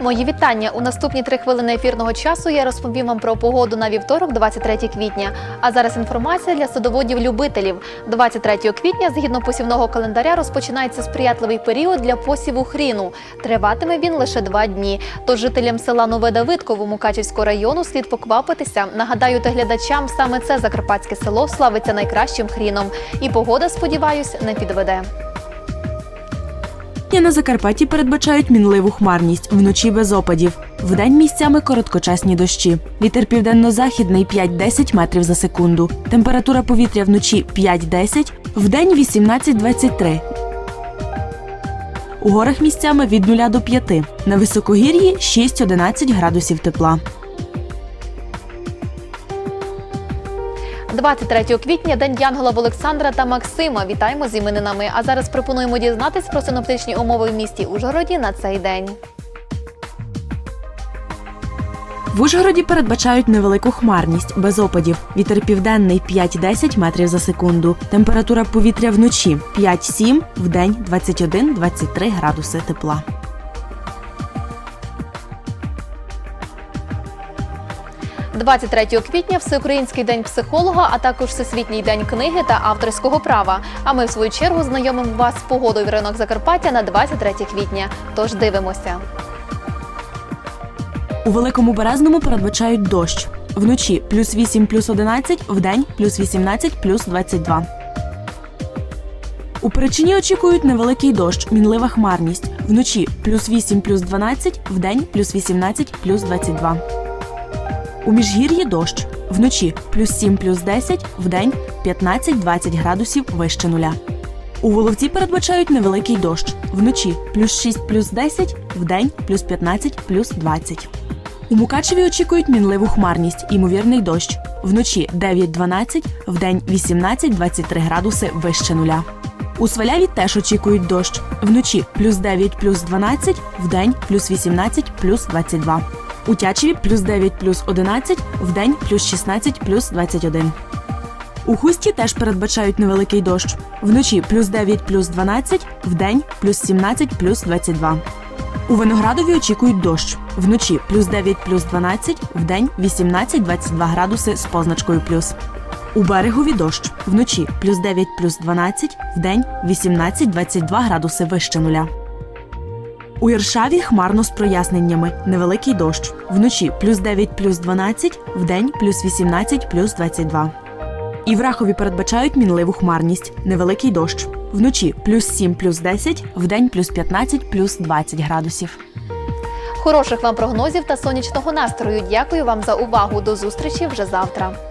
Мої вітання. У наступні три хвилини ефірного часу я розповім вам про погоду на вівторок, 23 квітня. А зараз інформація для садоводів-любителів. 23 квітня, згідно посівного календаря, розпочинається сприятливий період для посіву хріну. Триватиме він лише два дні. Тож жителям села Нове Давидково Мукачівського району слід поквапитися. Нагадаю та глядачам, саме це закарпатське село славиться найкращим хріном. І погода, сподіваюсь, не підведе. Сьогодні на Закарпатті передбачають мінливу хмарність, вночі без опадів. Вдень місцями короткочасні дощі. Вітер південно-західний 5-10 метрів за секунду. Температура повітря вночі 5-10, вдень 18-23. У горах місцями від 0 до 5. На високогір'ї 6-11 градусів тепла. 23 квітня день Янгола Олександра та Максима. Вітаємо з іменинами. А зараз пропонуємо дізнатись про синоптичні умови в місті Ужгороді на цей день. В Ужгороді передбачають невелику хмарність без опадів. Вітер південний 5-10 метрів за секунду. Температура повітря вночі 5-7, вдень 21-23 градуси тепла. – 23 квітня Всеукраїнський день психолога, а також Всесвітній день книги та авторського права. А ми в свою чергу знайомимо вас з погодою в районах Закарпаття на 23 квітня. Тож дивимося. У великому березному передбачають дощ. Вночі плюс 8 плюс 11, вдень плюс 18 плюс 22. У Перечині очікують невеликий дощ, мінлива хмарність. Вночі плюс 8 плюс 12, вдень плюс 18 плюс 22. У Міжгір'ї дощ. Вночі плюс 7 плюс 10, вдень 15-20 градусів вище нуля. У Воловці передбачають невеликий дощ. Вночі плюс 6 плюс 10, вдень плюс 15 плюс 20. У Мукачеві очікують мінливу хмарність, ймовірний дощ. Вночі 9-12, вдень 18-23 градуси вище нуля. У Сваляві теж очікують дощ. Вночі плюс 9 плюс 12, вдень плюс 18 плюс 22. У Тячеві плюс 9 плюс 11, вдень плюс 16 плюс 21. У Хусті теж передбачають невеликий дощ. Вночі плюс 9 плюс 12, вдень плюс 17 плюс 22. У Виноградові очікують дощ. Вночі плюс 9 плюс 12, вдень 18-22 градуси з позначкою плюс. У берегові дощ. Вночі плюс 9 плюс 12, вдень 18-22 градуси вище нуля. У Іршаві хмарно з проясненнями. Невеликий дощ. Вночі плюс 9 плюс 12, вдень плюс 18 плюс 22. І в Рахові передбачають мінливу хмарність. Невеликий дощ. Вночі плюс 7 плюс 10, вдень плюс 15 плюс 20 градусів. Хороших вам прогнозів та сонячного настрою. Дякую вам за увагу. До зустрічі вже завтра.